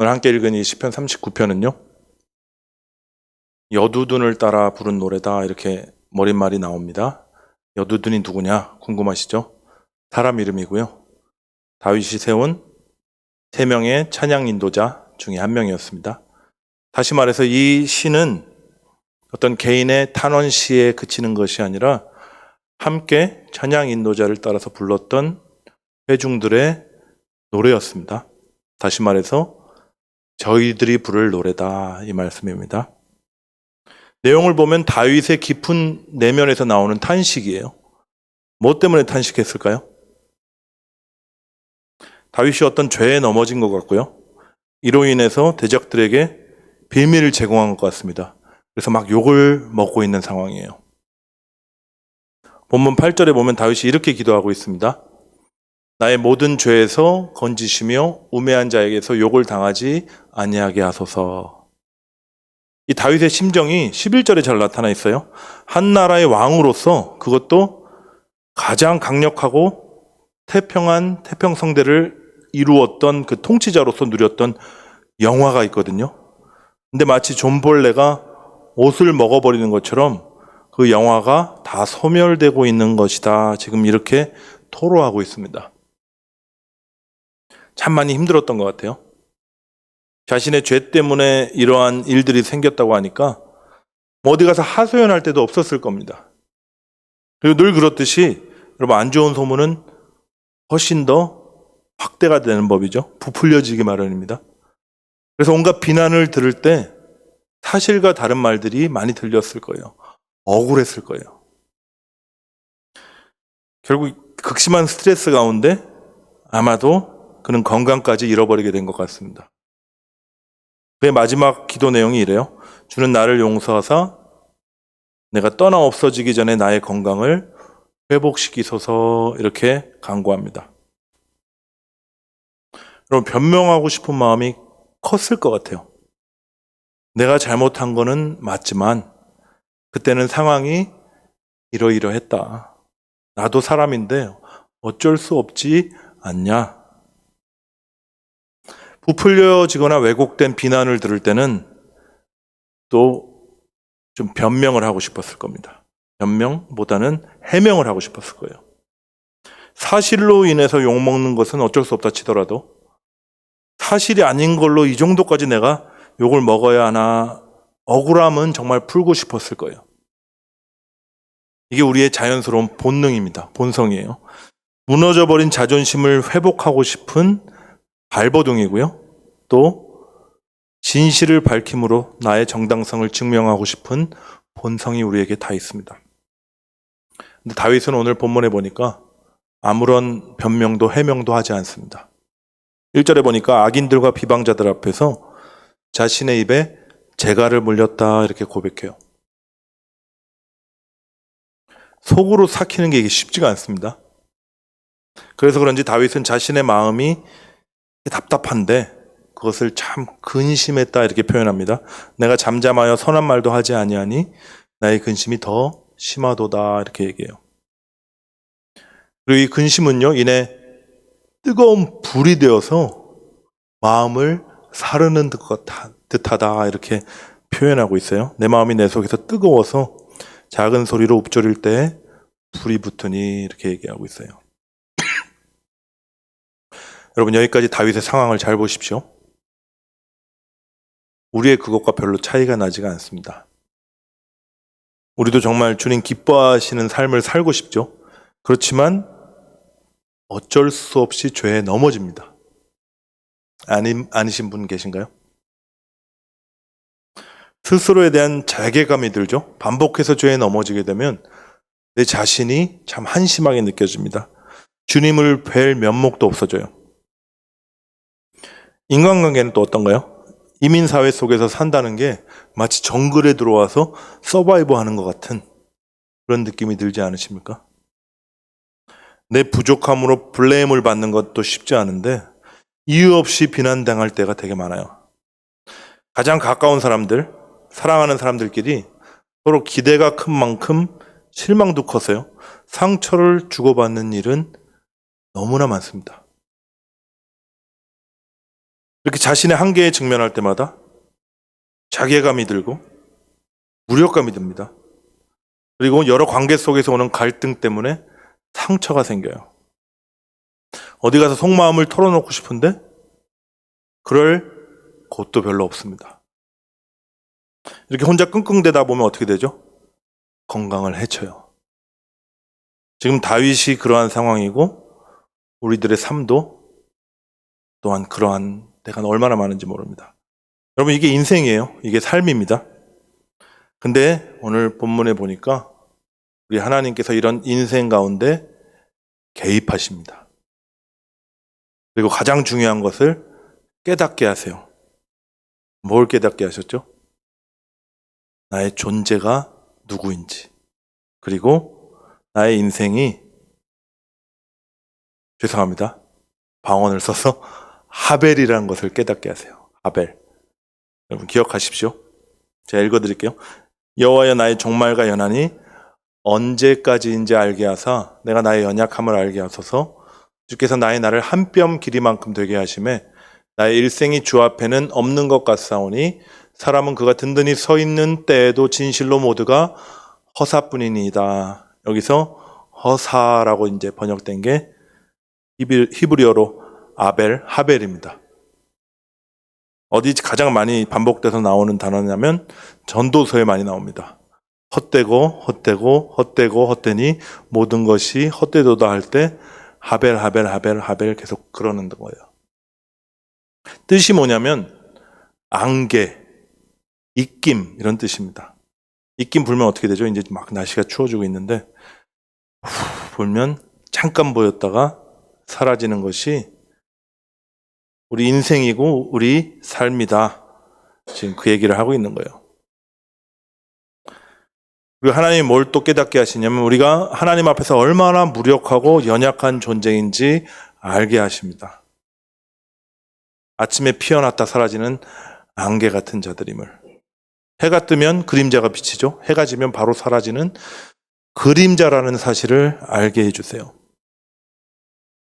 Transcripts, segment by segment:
오늘 함께 읽은 이 시편 39편은요. 여두둔을 따라 부른 노래다 이렇게 머릿말이 나옵니다. 여두둔이 누구냐 궁금하시죠? 사람 이름이고요. 다윗이 세운 세 명의 찬양 인도자 중에 한 명이었습니다. 다시 말해서 이 시는 어떤 개인의 탄원 시에 그치는 것이 아니라 함께 찬양 인도자를 따라서 불렀던 회중들의 노래였습니다. 다시 말해서 저희들이 부를 노래다 이 말씀입니다. 내용을 보면 다윗의 깊은 내면에서 나오는 탄식이에요. 뭐 때문에 탄식했을까요? 다윗이 어떤 죄에 넘어진 것 같고요. 이로 인해서 대적들에게 비밀을 제공한 것 같습니다. 그래서 막 욕을 먹고 있는 상황이에요. 본문 8절에 보면 다윗이 이렇게 기도하고 있습니다. 나의 모든 죄에서 건지시며 우매한 자에게서 욕을 당하지 아니하게 하소서. 이 다윗의 심정이 11절에 잘 나타나 있어요. 한 나라의 왕으로서 그것도 가장 강력하고 태평한 태평성대를 이루었던 그 통치자로서 누렸던 영화가 있거든요. 근데 마치 존벌레가 옷을 먹어버리는 것처럼 그 영화가 다 소멸되고 있는 것이다. 지금 이렇게 토로하고 있습니다. 참 많이 힘들었던 것 같아요. 자신의 죄 때문에 이러한 일들이 생겼다고 하니까 뭐 어디 가서 하소연할 때도 없었을 겁니다. 그리고 늘 그렇듯이 여러분 안 좋은 소문은 훨씬 더 확대가 되는 법이죠. 부풀려지기 마련입니다. 그래서 온갖 비난을 들을 때 사실과 다른 말들이 많이 들렸을 거예요. 억울했을 거예요. 결국 극심한 스트레스 가운데 아마도 그는 건강까지 잃어버리게 된 것 같습니다. 그의 마지막 기도 내용이 이래요. 주는 나를 용서하사 내가 떠나 없어지기 전에 나의 건강을 회복시키소서 이렇게 간구합니다. 여러분 변명하고 싶은 마음이 컸을 것 같아요. 내가 잘못한 거는 맞지만 그때는 상황이 이러이러했다. 나도 사람인데 어쩔 수 없지 않냐. 부풀려지거나 왜곡된 비난을 들을 때는 또 좀 변명을 하고 싶었을 겁니다. 변명보다는 해명을 하고 싶었을 거예요. 사실로 인해서 욕먹는 것은 어쩔 수 없다 치더라도 사실이 아닌 걸로 이 정도까지 내가 욕을 먹어야 하나 억울함은 정말 풀고 싶었을 거예요. 이게 우리의 자연스러운 본능입니다. 본성이에요. 무너져버린 자존심을 회복하고 싶은 발버둥이고요. 또 진실을 밝힘으로 나의 정당성을 증명하고 싶은 본성이 우리에게 다 있습니다. 근데 다윗은 오늘 본문에 보니까 아무런 변명도 해명도 하지 않습니다. 1절에 보니까 악인들과 비방자들 앞에서 자신의 입에 재갈을 물렸다 이렇게 고백해요. 속으로 삭히는 게 이게 쉽지가 않습니다. 그래서 그런지 다윗은 자신의 마음이 답답한데 그것을 참 근심했다 이렇게 표현합니다. 내가 잠잠하여 선한 말도 하지 아니하니 나의 근심이 더 심하도다 이렇게 얘기해요. 그리고 이 근심은요 이내 뜨거운 불이 되어서 마음을 사르는 듯하다 이렇게 표현하고 있어요. 내 마음이 내 속에서 뜨거워서 작은 소리로 읊조릴 때 불이 붙으니 이렇게 얘기하고 있어요. 여러분 여기까지 다윗의 상황을 잘 보십시오. 우리의 그것과 별로 차이가 나지가 않습니다. 우리도 정말 주님 기뻐하시는 삶을 살고 싶죠. 그렇지만 어쩔 수 없이 죄에 넘어집니다. 아니, 아니신 분 계신가요? 스스로에 대한 자괴감이 들죠. 반복해서 죄에 넘어지게 되면 내 자신이 참 한심하게 느껴집니다. 주님을 뵐 면목도 없어져요. 인간관계는 또 어떤가요? 이민사회 속에서 산다는 게 마치 정글에 들어와서 서바이브 하는 것 같은 그런 느낌이 들지 않으십니까? 내 부족함으로 블레임을 받는 것도 쉽지 않은데 이유 없이 비난당할 때가 되게 많아요. 가장 가까운 사람들, 사랑하는 사람들끼리 서로 기대가 큰 만큼 실망도 커서요. 상처를 주고받는 일은 너무나 많습니다. 이렇게 자신의 한계에 직면할 때마다 자괴감이 들고 무력감이 듭니다. 그리고 여러 관계 속에서 오는 갈등 때문에 상처가 생겨요. 어디 가서 속마음을 털어놓고 싶은데 그럴 곳도 별로 없습니다. 이렇게 혼자 끙끙대다 보면 어떻게 되죠? 건강을 해쳐요. 지금 다윗이 그러한 상황이고 우리들의 삶도 또한 그러한 때가 얼마나 많은지 모릅니다. 여러분 이게 인생이에요. 이게 삶입니다. 근데 오늘 본문에 보니까 우리 하나님께서 이런 인생 가운데 개입하십니다. 그리고 가장 중요한 것을 깨닫게 하세요. 뭘 깨닫게 하셨죠? 나의 존재가 누구인지. 그리고 나의 인생이 죄송합니다. 방언을 써서 하벨이라는 것을 깨닫게 하세요. 하벨. 여러분 기억하십시오. 제가 읽어드릴게요. 여호와여 나의 종말과 연한이 언제까지인지 알게 하사 내가 나의 연약함을 알게 하소서 주께서 나의 나를 한 뼘 길이만큼 되게 하심에 나의 일생이 주 앞에는 없는 것 같사오니 사람은 그가 든든히 서 있는 때에도 진실로 모두가 허사뿐이니이다. 여기서 허사라고 이제 번역된 게 히브- 히브리어로 아벨, 하벨입니다. 어디 가장 많이 반복돼서 나오는 단어냐면 전도서에 많이 나옵니다. 헛되고 헛되고 헛되고 헛되니 모든 것이 헛되도다 할 때 하벨 하벨 하벨 하벨 계속 그러는 거예요. 뜻이 뭐냐면 안개, 입김 이런 뜻입니다. 입김 불면 어떻게 되죠? 이제 막 날씨가 추워지고 있는데 후, 불면 잠깐 보였다가 사라지는 것이 우리 인생이고 우리 삶이다. 지금 그 얘기를 하고 있는 거예요. 그리고 하나님이 뭘 또 깨닫게 하시냐면 우리가 하나님 앞에서 얼마나 무력하고 연약한 존재인지 알게 하십니다. 아침에 피어났다 사라지는 안개 같은 자들임을. 해가 뜨면 그림자가 비치죠. 해가 지면 바로 사라지는 그림자라는 사실을 알게 해주세요.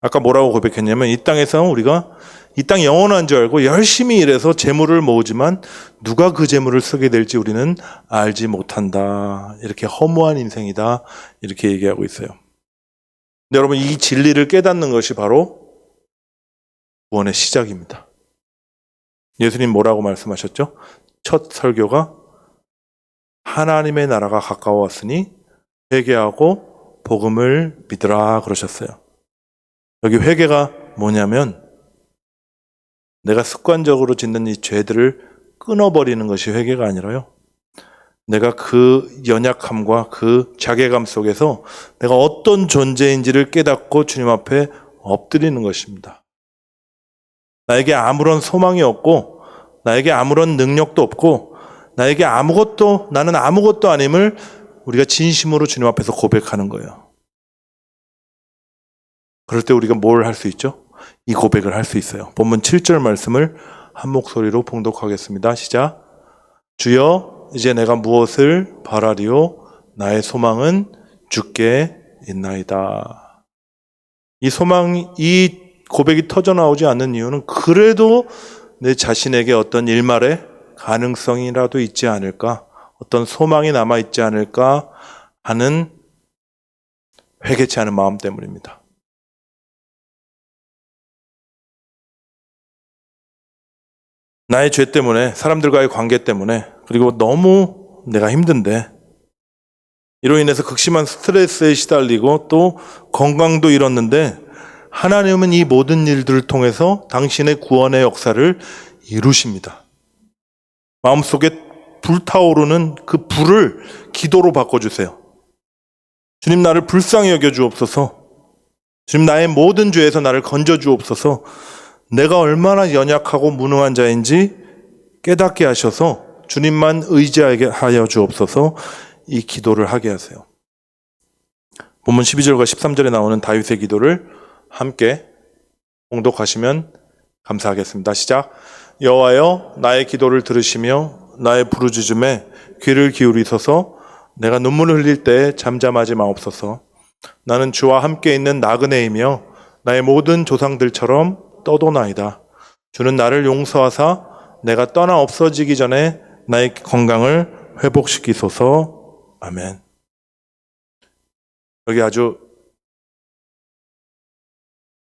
아까 뭐라고 고백했냐면 이 땅에서 우리가 이 땅이 영원한 줄 알고 열심히 일해서 재물을 모으지만 누가 그 재물을 쓰게 될지 우리는 알지 못한다. 이렇게 허무한 인생이다. 이렇게 얘기하고 있어요. 근데 여러분 이 진리를 깨닫는 것이 바로 구원의 시작입니다. 예수님 뭐라고 말씀하셨죠? 첫 설교가 하나님의 나라가 가까웠으니 회개하고 복음을 믿으라 그러셨어요. 여기 회개가 뭐냐면 내가 습관적으로 짓는 이 죄들을 끊어버리는 것이 회개가 아니라요. 내가 그 연약함과 그 자괴감 속에서 내가 어떤 존재인지를 깨닫고 주님 앞에 엎드리는 것입니다. 나에게 아무런 소망이 없고, 나에게 아무런 능력도 없고, 나에게 아무것도, 나는 아무것도 아님을 우리가 진심으로 주님 앞에서 고백하는 거예요. 그럴 때 우리가 뭘 할 수 있죠? 이 고백을 할 수 있어요. 본문 7절 말씀을 한 목소리로 봉독하겠습니다. 시작. 주여, 이제 내가 무엇을 바라리요? 나의 소망은 주께 있나이다. 이 소망, 이 고백이 터져 나오지 않는 이유는 그래도 내 자신에게 어떤 일말의 가능성이라도 있지 않을까? 어떤 소망이 남아 있지 않을까? 하는 회개치 않은 마음 때문입니다. 나의 죄 때문에, 사람들과의 관계 때문에, 그리고 너무 내가 힘든데, 이로 인해서 극심한 스트레스에 시달리고 또 건강도 잃었는데, 하나님은 이 모든 일들을 통해서 당신의 구원의 역사를 이루십니다. 마음속에 불타오르는 그 불을 기도로 바꿔주세요. 주님 나를 불쌍히 여겨 주옵소서. 주님 나의 모든 죄에서 나를 건져 주옵소서. 내가 얼마나 연약하고 무능한 자인지 깨닫게 하셔서 주님만 의지하게 하여 주옵소서 이 기도를 하게 하세요. 본문 12절과 13절에 나오는 다윗의 기도를 함께 봉독하시면 감사하겠습니다. 시작. 여호와여 나의 기도를 들으시며 나의 부르짖음에 귀를 기울이소서 내가 눈물을 흘릴 때 잠잠하지 마옵소서 나는 주와 함께 있는 나그네이며 나의 모든 조상들처럼 떠도나이다. 주는 나를 용서하사 내가 떠나 없어지기 전에 나의 건강을 회복시키소서. 아멘. 여기 아주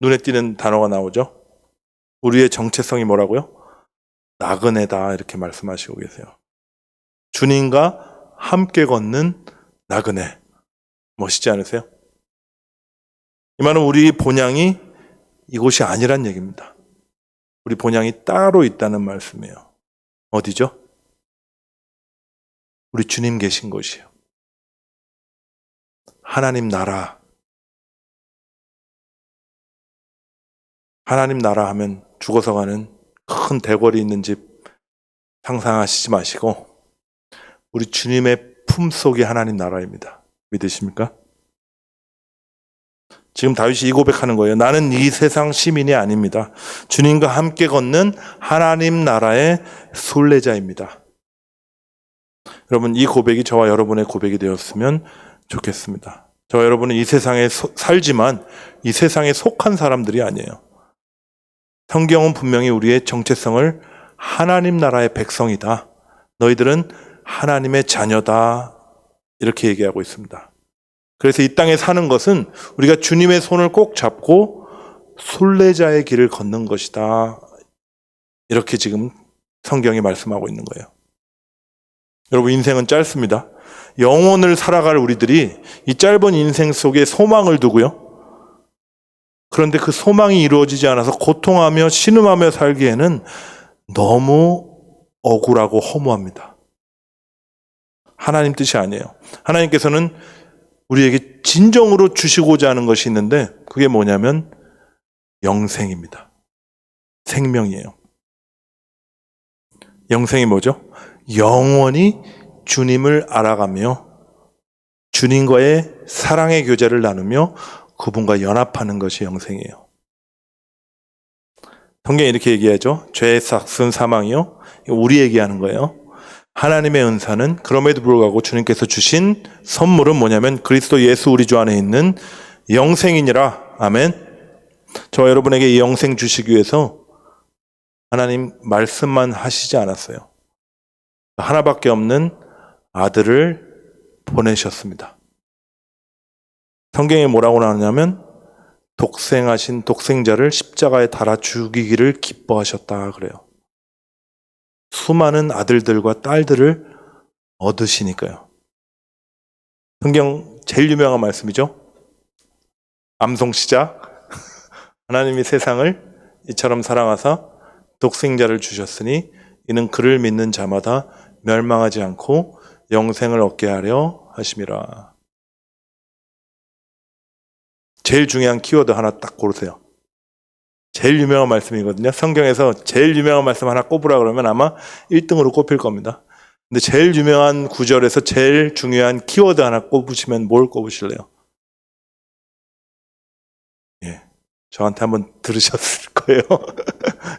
눈에 띄는 단어가 나오죠. 우리의 정체성이 뭐라고요? 나그네다 이렇게 말씀하시고 계세요. 주님과 함께 걷는 나그네. 멋있지 않으세요? 이 말은 우리 본향이 이곳이 아니란 얘기입니다. 우리 본향이 따로 있다는 말씀이에요. 어디죠? 우리 주님 계신 곳이에요. 하나님 나라. 하나님 나라 하면 죽어서 가는 큰 대궐이 있는 집 상상하시지 마시고 우리 주님의 품 속이 하나님 나라입니다. 믿으십니까? 지금 다윗이 이 고백하는 거예요. 나는 이 세상 시민이 아닙니다. 주님과 함께 걷는 하나님 나라의 순례자입니다. 여러분 이 고백이 저와 여러분의 고백이 되었으면 좋겠습니다. 저와 여러분은 이 세상에 소- 살지만 이 세상에 속한 사람들이 아니에요. 성경은 분명히 우리의 정체성을 하나님 나라의 백성이다. 너희들은 하나님의 자녀다. 이렇게 얘기하고 있습니다. 그래서 이 땅에 사는 것은 우리가 주님의 손을 꼭 잡고 순례자의 길을 걷는 것이다. 이렇게 지금 성경이 말씀하고 있는 거예요. 여러분 인생은 짧습니다. 영혼을 살아갈 우리들이 이 짧은 인생 속에 소망을 두고요. 그런데 그 소망이 이루어지지 않아서 고통하며 신음하며 살기에는 너무 억울하고 허무합니다. 하나님 뜻이 아니에요. 하나님께서는 우리에게 진정으로 주시고자 하는 것이 있는데 그게 뭐냐면 영생입니다. 생명이에요. 영생이 뭐죠? 영원히 주님을 알아가며 주님과의 사랑의 교제를 나누며 그분과 연합하는 것이 영생이에요. 성경이 이렇게 얘기하죠. 죄의 삭은 사망이요. 우리 얘기하는 거예요. 하나님의 은사는 그럼에도 불구하고 주님께서 주신 선물은 뭐냐면 그리스도 예수 우리 주 안에 있는 영생이니라. 아멘. 저와 여러분에게 이 영생 주시기 위해서 하나님 말씀만 하시지 않았어요. 하나밖에 없는 아들을 보내셨습니다. 성경에 뭐라고 나오냐면 독생하신 독생자를 십자가에 달아 죽이기를 기뻐하셨다 그래요. 수많은 아들들과 딸들을 얻으시니까요. 성경 제일 유명한 말씀이죠. 암송 시작. 하나님이 세상을 이처럼 사랑하사 독생자를 주셨으니 이는 그를 믿는 자마다 멸망하지 않고 영생을 얻게 하려 하심이라. 제일 중요한 키워드 하나 딱 고르세요. 제일 유명한 말씀이거든요. 성경에서 제일 유명한 말씀 하나 꼽으라 그러면 아마 1등으로 꼽힐 겁니다. 근데 제일 유명한 구절에서 제일 중요한 키워드 하나 꼽으시면 뭘 꼽으실래요? 예. 저한테 한번 들으셨을 거예요.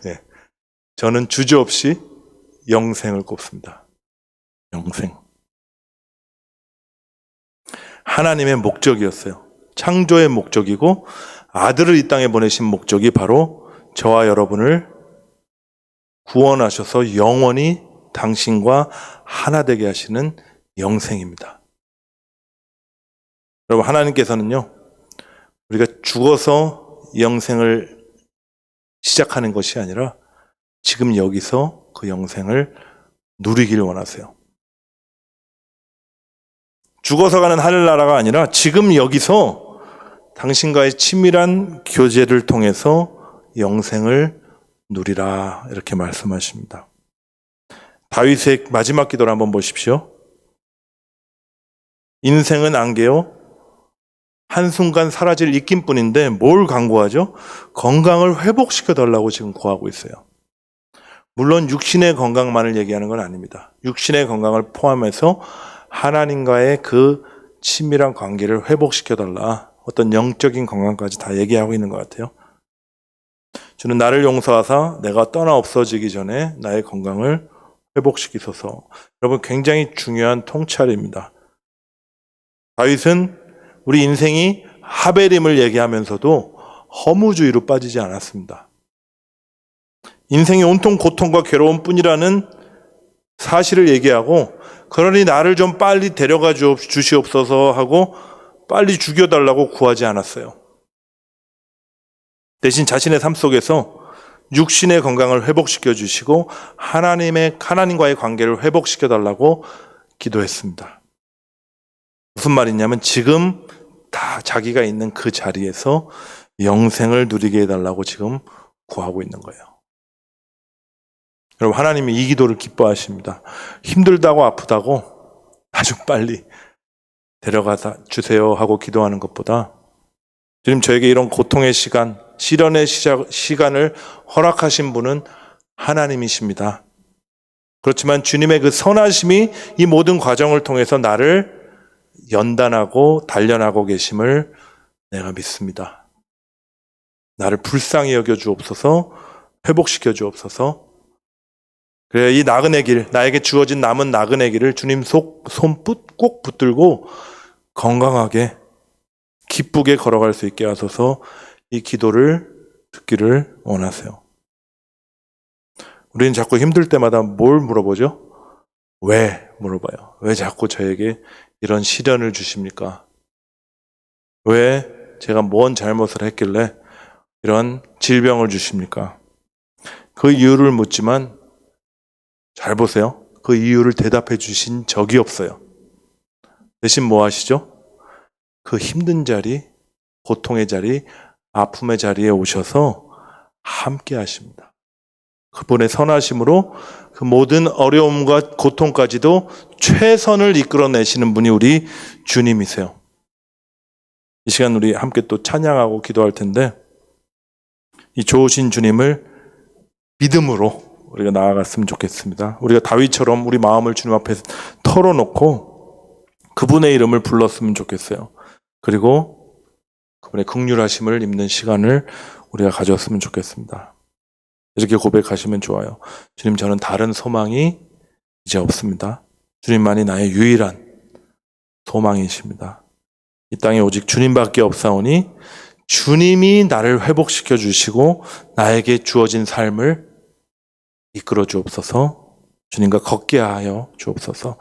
예. 저는 주저 없이 영생을 꼽습니다. 영생. 하나님의 목적이었어요. 창조의 목적이고 아들을 이 땅에 보내신 목적이 바로 저와 여러분을 구원하셔서 영원히 당신과 하나 되게 하시는 영생입니다. 여러분 하나님께서는요. 우리가 죽어서 영생을 시작하는 것이 아니라 지금 여기서 그 영생을 누리기를 원하세요. 죽어서 가는 하늘나라가 아니라 지금 여기서 당신과의 치밀한 교제를 통해서 영생을 누리라 이렇게 말씀하십니다. 다윗의 마지막 기도를 한번 보십시오. 인생은 안개요. 한순간 사라질 입김뿐인데 뭘 강구하죠? 건강을 회복시켜 달라고 지금 구하고 있어요. 물론 육신의 건강만을 얘기하는 건 아닙니다. 육신의 건강을 포함해서 하나님과의 그 친밀한 관계를 회복시켜 달라. 어떤 영적인 건강까지 다 얘기하고 있는 것 같아요. 주는 나를 용서하사 내가 떠나 없어지기 전에 나의 건강을 회복시키소서. 여러분 굉장히 중요한 통찰입니다. 다윗은 우리 인생이 하베림을 얘기하면서도 허무주의로 빠지지 않았습니다. 인생이 온통 고통과 괴로움 뿐이라는 사실을 얘기하고 그러니 나를 좀 빨리 데려가 주- 주시옵소서 하고 빨리 죽여달라고 구하지 않았어요. 대신 자신의 삶 속에서 육신의 건강을 회복시켜 주시고 하나님의 하나님과의 관계를 회복시켜 달라고 기도했습니다. 무슨 말이냐면 지금 다 자기가 있는 그 자리에서 영생을 누리게 해달라고 지금 구하고 있는 거예요. 여러분 하나님이 이 기도를 기뻐하십니다. 힘들다고 아프다고 아주 빨리 데려가 주세요 하고 기도하는 것보다 주님 저에게 이런 고통의 시간, 시련의 시작, 시간을 허락하신 분은 하나님이십니다. 그렇지만 주님의 그 선하심이 이 모든 과정을 통해서 나를 연단하고 단련하고 계심을 내가 믿습니다. 나를 불쌍히 여겨 주옵소서, 회복시켜 주옵소서. 그래 이 나그네 길, 나에게 주어진 남은 나그네 길을 주님 속 손붙 꼭 붙들고 건강하게 기쁘게 걸어갈 수 있게 하소서 이 기도를 듣기를 원하세요. 우리는 자꾸 힘들 때마다 뭘 물어보죠? 왜 물어봐요. 왜 자꾸 저에게 이런 시련을 주십니까? 왜 제가 뭔 잘못을 했길래 이런 질병을 주십니까? 그 이유를 묻지만 잘 보세요. 그 이유를 대답해 주신 적이 없어요. 대신 뭐 하시죠? 그 힘든 자리, 고통의 자리, 아픔의 자리에 오셔서 함께 하십니다. 그분의 선하심으로 그 모든 어려움과 고통까지도 최선을 이끌어내시는 분이 우리 주님이세요. 이 시간 우리 함께 또 찬양하고 기도할 텐데 이 좋으신 주님을 믿음으로 우리가 나아갔으면 좋겠습니다. 우리가 다윗처럼 우리 마음을 주님 앞에 털어놓고 그분의 이름을 불렀으면 좋겠어요. 그리고 그분의 극률하심을 입는 시간을 우리가 가졌으면 좋겠습니다. 이렇게 고백하시면 좋아요. 주님, 저는 다른 소망이 이제 없습니다. 주님만이 나의 유일한 소망이십니다. 이 땅에 오직 주님밖에 없사오니 주님이 나를 회복시켜 주시고 나에게 주어진 삶을 이끌어 주옵소서 주님과 걷게 하여 주옵소서